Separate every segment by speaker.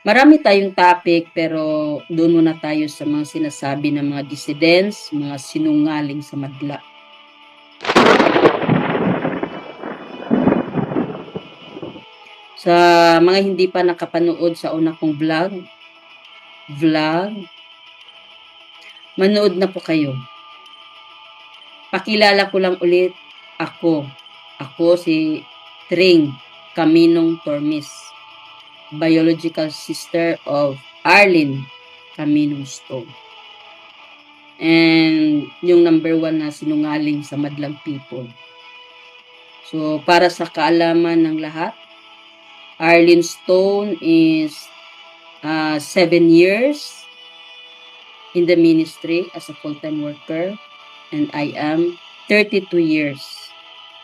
Speaker 1: Marami tayong topic pero doon muna tayo sa mga sinasabi ng mga dissidents, mga sinungaling sa madla. Sa mga hindi pa nakapanood sa una kong vlog, vlog, manood na po kayo. Pakilala ko lang ulit, ako. Ako si Tring Caminong Tormis, biological sister of Arlene Caminong Stone. And yung number one na sinungaling sa madlang people. So, para sa kaalaman ng lahat, Arlene Stone is uh, seven years in the ministry as a full-time worker and I am 32 years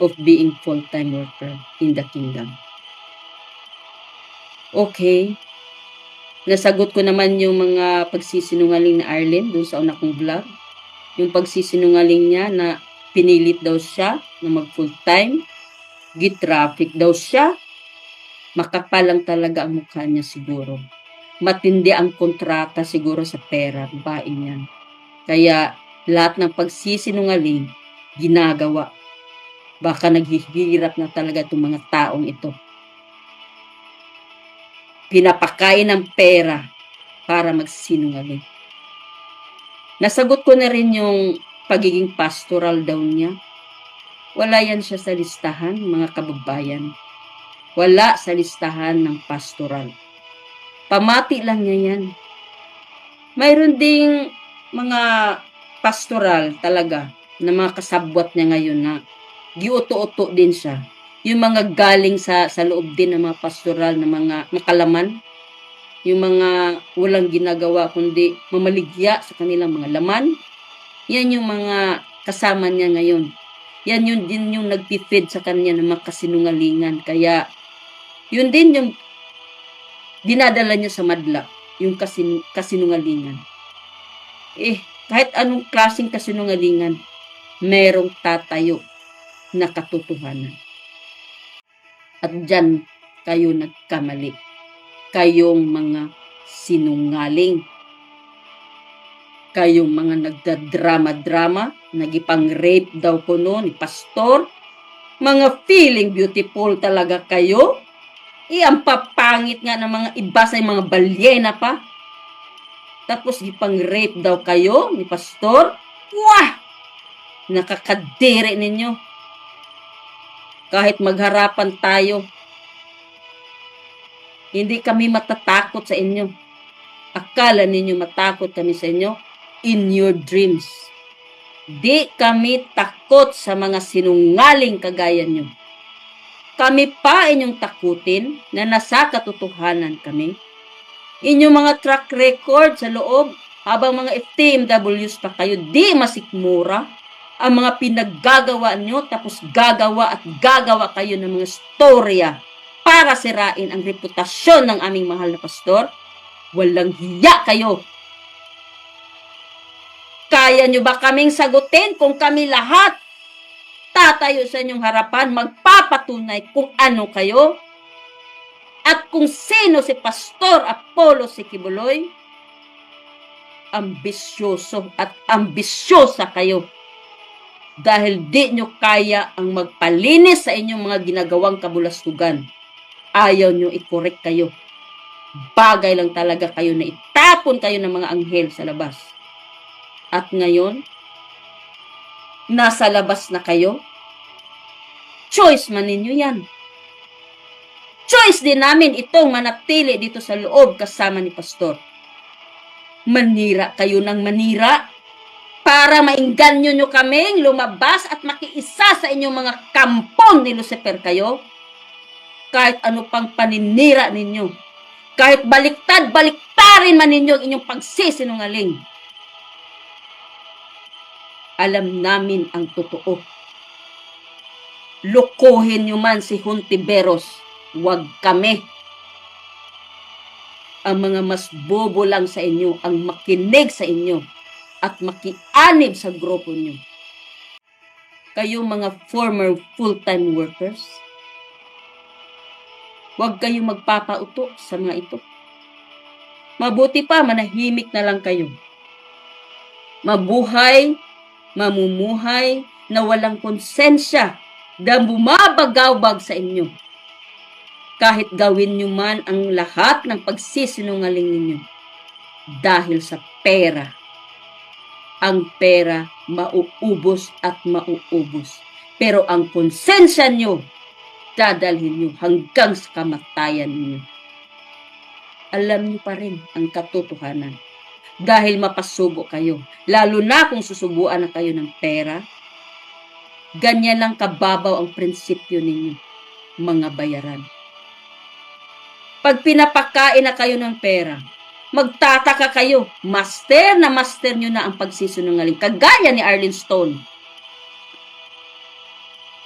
Speaker 1: of being full-time worker in the kingdom. Okay. Nasagot ko naman yung mga pagsisinungaling na Arlene dun sa una kong vlog. Yung pagsisinungaling niya na pinilit daw siya na mag full-time. Gitraffic daw siya. Makapal lang talaga ang mukha niya siguro. Matindi ang kontrata siguro sa pera. Babaeng yan. Kaya lahat ng pagsisinungaling, ginagawa. Baka naghihirap na talaga itong mga taong ito. Pinapakain ng pera para magsinungaling. Nasagot ko na rin yung pagiging pastoral daw niya. Wala yan siya sa listahan, mga kababayan. Wala sa listahan ng pastoral. Pamati lang niya yan. Mayroon ding mga pastoral talaga na mga kasabwat niya ngayon na giuto-uto din siya. Yung mga galing sa sa loob din ng mga pastoral na mga makalaman, yung mga walang ginagawa kundi mamaligya sa kanilang mga laman, yan yung mga kasama niya ngayon. Yan yun din yung nagpifeed sa kanya ng mga kasinungalingan. Kaya, yun din yung dinadala niya sa madla, yung kasin, kasinungalingan. Eh, kahit anong klaseng kasinungalingan, merong tatayo na katotohanan. At dyan kayo nagkamali. Kayong mga sinungaling. Kayong mga nagdadrama-drama, nagipang-rape daw ko noon ni pastor. Mga feeling beautiful talaga kayo. Eh, ang papangit nga ng mga iba sa mga balyena pa. Tapos ipang-rape daw kayo ni pastor. Wah! Nakakadere ninyo. Kahit magharapan tayo, hindi kami matatakot sa inyo. Akala ninyo matakot kami sa inyo in your dreams. Di kami takot sa mga sinungaling kagaya nyo. Kami pa inyong takutin na nasa katotohanan kami. Inyong mga track record sa loob habang mga FTMWs pa kayo, di masikmura ang mga pinaggagawa nyo tapos gagawa at gagawa kayo ng mga storya para sirain ang reputasyon ng aming mahal na pastor. Walang hiya kayo. Kaya nyo ba kaming sagutin kung kami lahat tatayo sa inyong harapan, magpapatunay kung ano kayo? At kung sino si Pastor Apollo Sikibuloy? Ambisyoso at ambisyosa kayo dahil di nyo kaya ang magpalinis sa inyong mga ginagawang kabulastugan. Ayaw nyo i-correct kayo. Bagay lang talaga kayo na itapon kayo ng mga anghel sa labas. At ngayon, nasa labas na kayo, choice man ninyo yan. Choice din namin itong manatili dito sa loob kasama ni Pastor. Manira kayo ng manira para maingganyo nyo kaming lumabas at makiisa sa inyong mga kampon ni Lucifer kayo. Kahit ano pang paninira ninyo. Kahit baliktad, baliktarin man ninyo ang inyong pagsisinungaling. Alam namin ang totoo. Lukuhin nyo man si Huntiberos, wag kami. Ang mga mas bobo lang sa inyo ang makinig sa inyo at makianib sa grupo nyo. Kayo mga former full-time workers, huwag kayong magpapauto sa mga ito. Mabuti pa, manahimik na lang kayo. Mabuhay, mamumuhay, na walang konsensya na bumabagawbag sa inyo. Kahit gawin nyo man ang lahat ng pagsisinungaling ninyo. Dahil sa pera. Ang pera mauubos at mauubos. Pero ang konsensya nyo, dadalhin nyo hanggang sa kamatayan ninyo. Alam nyo pa rin ang katotohanan. Dahil mapasubo kayo. Lalo na kung susubuan na kayo ng pera, ganyan lang kababaw ang prinsipyo ninyo, mga bayaran. Pag pinapakain na kayo ng pera, magtataka kayo, master na master nyo na ang pagsisinungaling. Kagaya ni Arlene Stone.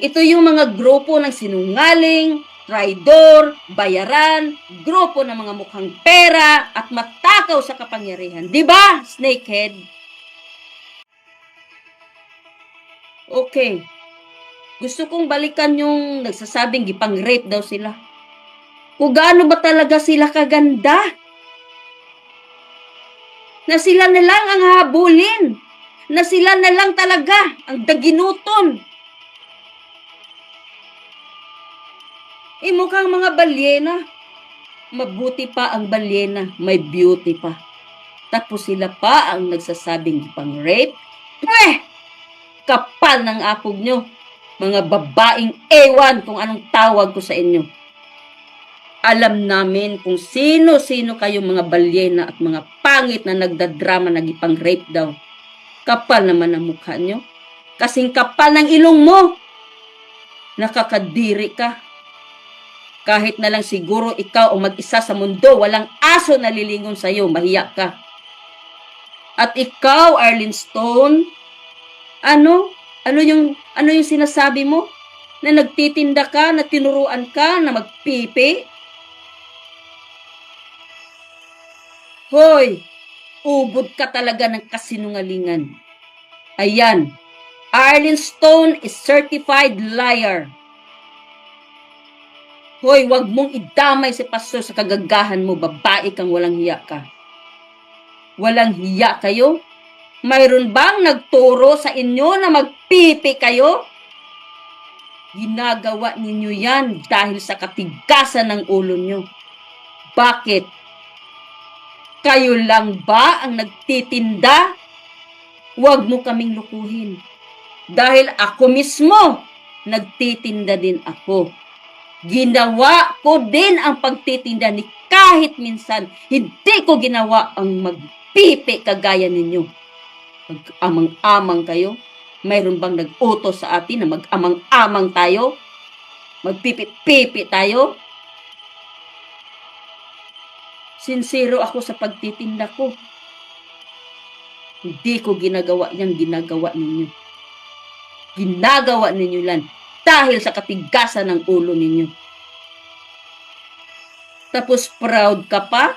Speaker 1: Ito yung mga grupo ng sinungaling, traidor, bayaran, grupo ng mga mukhang pera at matakaw sa kapangyarihan. Di ba, snakehead? Okay. Gusto kong balikan yung nagsasabing gipang rape daw sila. Kung gaano ba talaga sila kaganda? Na sila na lang ang habulin. Na sila na lang talaga ang daginuton. Eh, mukhang mga balyena. Mabuti pa ang balyena, may beauty pa. Tapos sila pa ang nagsasabing pang rape. Pweh! Kapal ng apog nyo. Mga babaeng ewan kung anong tawag ko sa inyo. Alam namin kung sino-sino kayong mga balyena at mga pangit na nagdadrama na ipang rape daw. Kapal naman ang mukha nyo. Kasing kapal ng ilong mo. Nakakadiri ka. Kahit na lang siguro ikaw o mag-isa sa mundo, walang aso na lilingon sa'yo, mahiya ka. At ikaw, Arlene Stone, ano? Ano yung, ano yung sinasabi mo? Na nagtitinda ka, na tinuruan ka, na magpipi? Hoy, ubod ka talaga ng kasinungalingan. Ayan, Arlene Stone is certified liar. Hoy, wag mong idamay si pastor sa kagagahan mo, babae kang walang hiya ka. Walang hiya kayo? Mayroon bang nagturo sa inyo na magpipi kayo? Ginagawa ninyo yan dahil sa katigasan ng ulo nyo. Bakit? Kayo lang ba ang nagtitinda? Huwag mo kaming lukuhin. Dahil ako mismo, nagtitinda din ako. Ginawa ko din ang pagtitinda ni kahit minsan hindi ko ginawa ang magpipi kagaya ninyo. Mag-amang-amang kayo. Mayroon bang nag-utos sa atin na mag-amang-amang tayo? Magpipi-pipi tayo? Sincero ako sa pagtitinda ko. Hindi ko ginagawa yan, ginagawa ninyo. Ginagawa ninyo lang dahil sa katigasan ng ulo ninyo. Tapos proud ka pa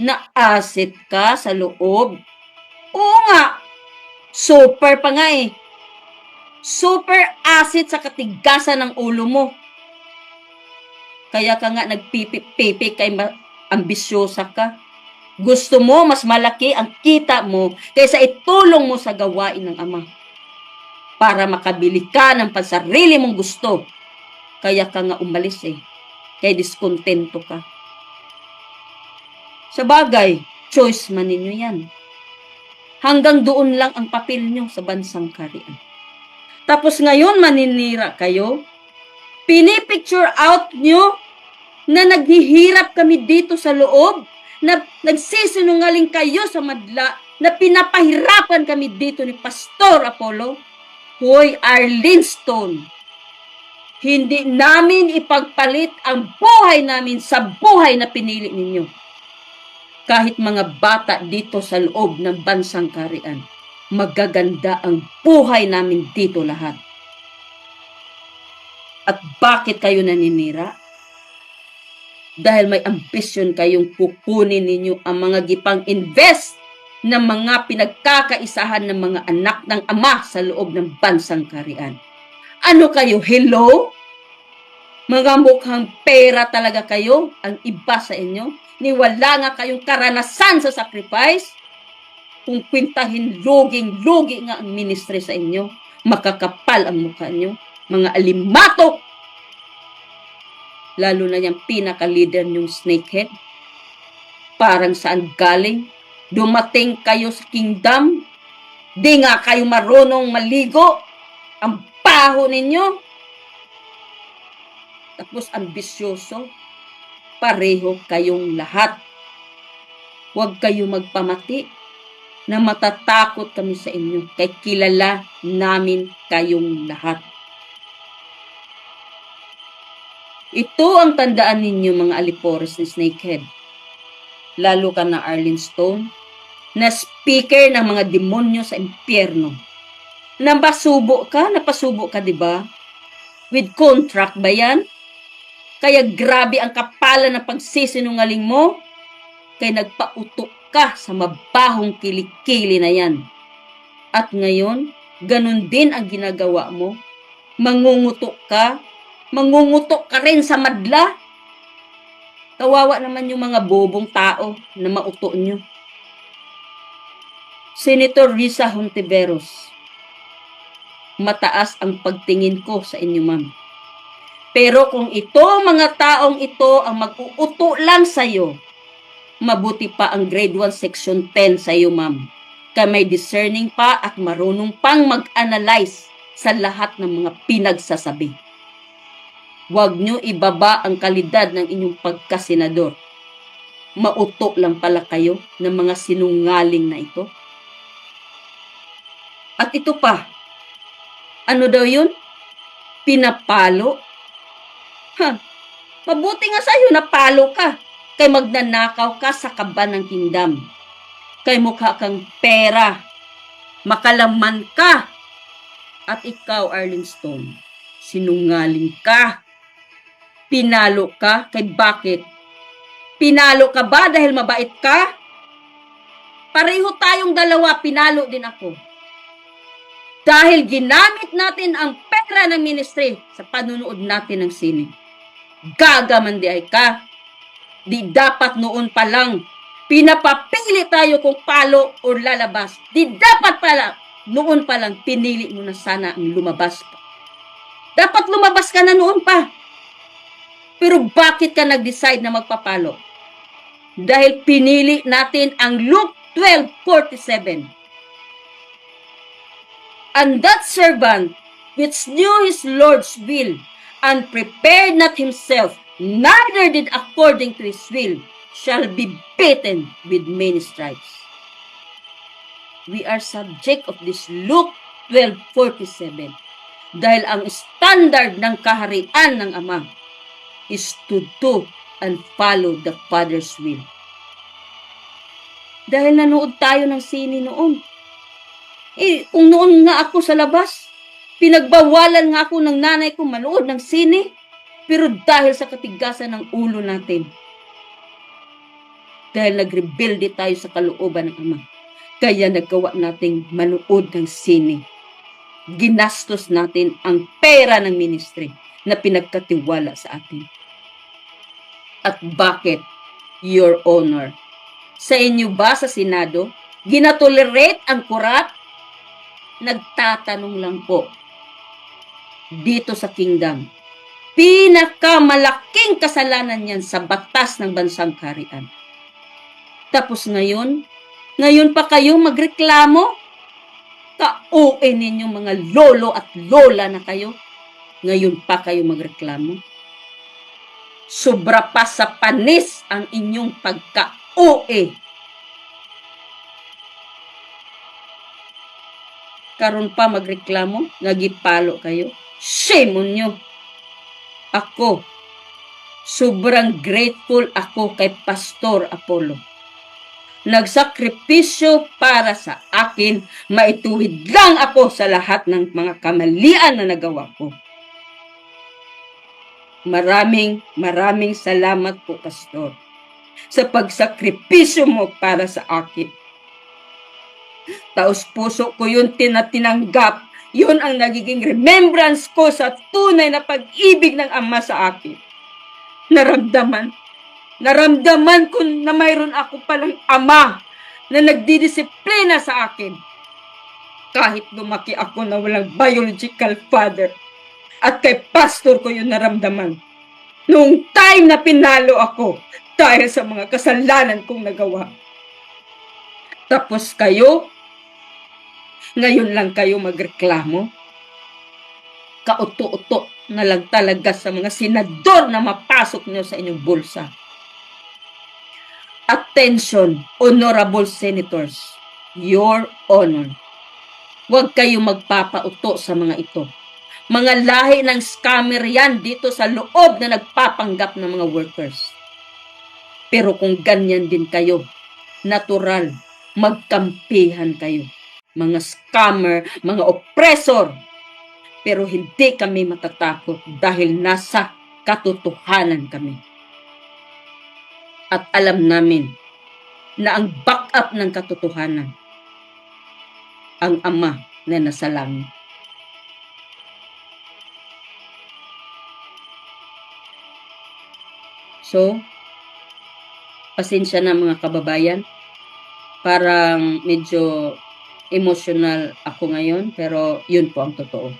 Speaker 1: na asset ka sa loob. Oo nga, super pa nga eh. Super asset sa katigasan ng ulo mo. Kaya ka nga nagpipi-pipi kay ambisyosa ka. Gusto mo mas malaki ang kita mo kaysa itulong mo sa gawain ng ama para makabili ka ng pansarili mong gusto. Kaya ka nga umalis eh. Kaya diskontento ka. Sa bagay, choice man ninyo yan. Hanggang doon lang ang papel nyo sa bansang karian. Tapos ngayon maninira kayo, pinipicture out nyo na naghihirap kami dito sa loob, na nagsisinungaling kayo sa madla, na pinapahirapan kami dito ni Pastor Apollo, Hoy, Arlene Stone, hindi namin ipagpalit ang buhay namin sa buhay na pinili ninyo. Kahit mga bata dito sa loob ng bansang karian, magaganda ang buhay namin dito lahat. At bakit kayo naninira? Dahil may ambisyon kayong kukunin ninyo ang mga gipang invest ng mga pinagkakaisahan ng mga anak ng ama sa loob ng bansang karian. Ano kayo? Hello? Mga mukhang pera talaga kayo ang iba sa inyo? ni wala nga kayong karanasan sa sacrifice, kung kwintahin luging-lugi nga ang ministry sa inyo, makakapal ang mukha nyo, mga alimatok! Lalo na yung pinaka-leader nyong snakehead. Parang saan galing? Dumating kayo sa kingdom, di nga kayo marunong maligo, ang baho ninyo. Tapos ambisyoso, pareho kayong lahat. Huwag kayo magpamati na matatakot kami sa inyo kay kilala namin kayong lahat. Ito ang tandaan ninyo mga alipores ni Snakehead. Lalo ka na Arlen Stone, na speaker ng mga demonyo sa impyerno. Napasubo ka, napasubo ka, di ba? With contract ba yan? Kaya grabe ang kapalan ng pagsisinungaling mo, kaya nagpautok ka sa mabahong kilikili na yan. At ngayon, ganun din ang ginagawa mo. Mangungutok ka, mangungutok ka rin sa madla. Kawawa naman yung mga bobong tao na mauto nyo. Senator Risa Hontiveros, mataas ang pagtingin ko sa inyo, ma'am. Pero kung ito, mga taong ito ang mag-uuto lang sa'yo, mabuti pa ang grade 1 section 10 sa iyo, ma'am. Ka may discerning pa at marunong pang mag-analyze sa lahat ng mga pinagsasabi. Huwag nyo ibaba ang kalidad ng inyong pagkasenador. Mauto lang pala kayo ng mga sinungaling na ito. At ito pa, ano daw yun? Pinapalo? Ha, mabuti nga sa'yo napalo ka kay magnanakaw ka sa kaban ng kingdom. Kay mukha kang pera. Makalaman ka. At ikaw, Arlingstone, sinungaling ka. Pinalo ka. Kay bakit? Pinalo ka ba dahil mabait ka? Pareho tayong dalawa, pinalo din ako. Dahil ginamit natin ang pera ng ministry sa panunood natin ng sine. Gagaman di ay ka Di dapat noon pa lang pinapapili tayo kung palo o lalabas. Di dapat pala noon pa lang pinili mo na sana ang lumabas ka. Dapat lumabas ka na noon pa. Pero bakit ka nag-decide na magpapalo? Dahil pinili natin ang Luke 12:47. And that servant which knew his Lord's will and prepared not himself neither did according to his will, shall be beaten with many stripes. We are subject of this Luke 12.47 dahil ang standard ng kaharian ng Ama is to do and follow the Father's will. Dahil nanood tayo ng sini noon. Eh, kung noon nga ako sa labas, pinagbawalan nga ako ng nanay ko manood ng sini, pero dahil sa katigasan ng ulo natin, dahil nagrebelde tayo sa kalooban ng Ama, kaya nagawa nating manood ng sine. Ginastos natin ang pera ng ministry na pinagkatiwala sa atin. At bakit, Your Honor? Sa inyo ba sa Senado, ginatolerate ang kurat? Nagtatanong lang po. Dito sa kingdom, pinakamalaking kasalanan yan sa batas ng bansang karian. Tapos ngayon, ngayon pa kayo magreklamo? Ka-OE ninyong mga lolo at lola na kayo? Ngayon pa kayo magreklamo? Sobra pa sa panis ang inyong pagka-OE. Karon pa magreklamo, nagipalo kayo. Shame on you. Ako, sobrang grateful ako kay Pastor Apollo. Nagsakripisyo para sa akin, maituwid lang ako sa lahat ng mga kamalian na nagawa ko. Maraming, maraming salamat po, Pastor, sa pagsakripisyo mo para sa akin. Taos puso ko yun tinatinanggap yun ang nagiging remembrance ko sa tunay na pag-ibig ng Ama sa akin. Naramdaman naramdaman ko na mayroon ako palang ama na nagdidisiplina sa akin. Kahit lumaki ako na walang biological father. At kay pastor ko yung naramdaman. Noong time na pinalo ako dahil sa mga kasalanan kong nagawa. Tapos kayo, ngayon lang kayo magreklamo. Kauto-uto na lang talaga sa mga senador na mapasok nyo sa inyong bulsa. Attention, honorable senators, your honor. Huwag kayong magpapauto sa mga ito. Mga lahi ng scammer yan dito sa loob na nagpapanggap ng mga workers. Pero kung ganyan din kayo, natural, magkampihan kayo. Mga scammer, mga oppressor. Pero hindi kami matatakot dahil nasa katotohanan kami. At alam namin na ang backup ng katotohanan ang Ama na nasa langit. So, pasensya na mga kababayan. Parang medyo emotional ako ngayon, pero yun po ang totoo.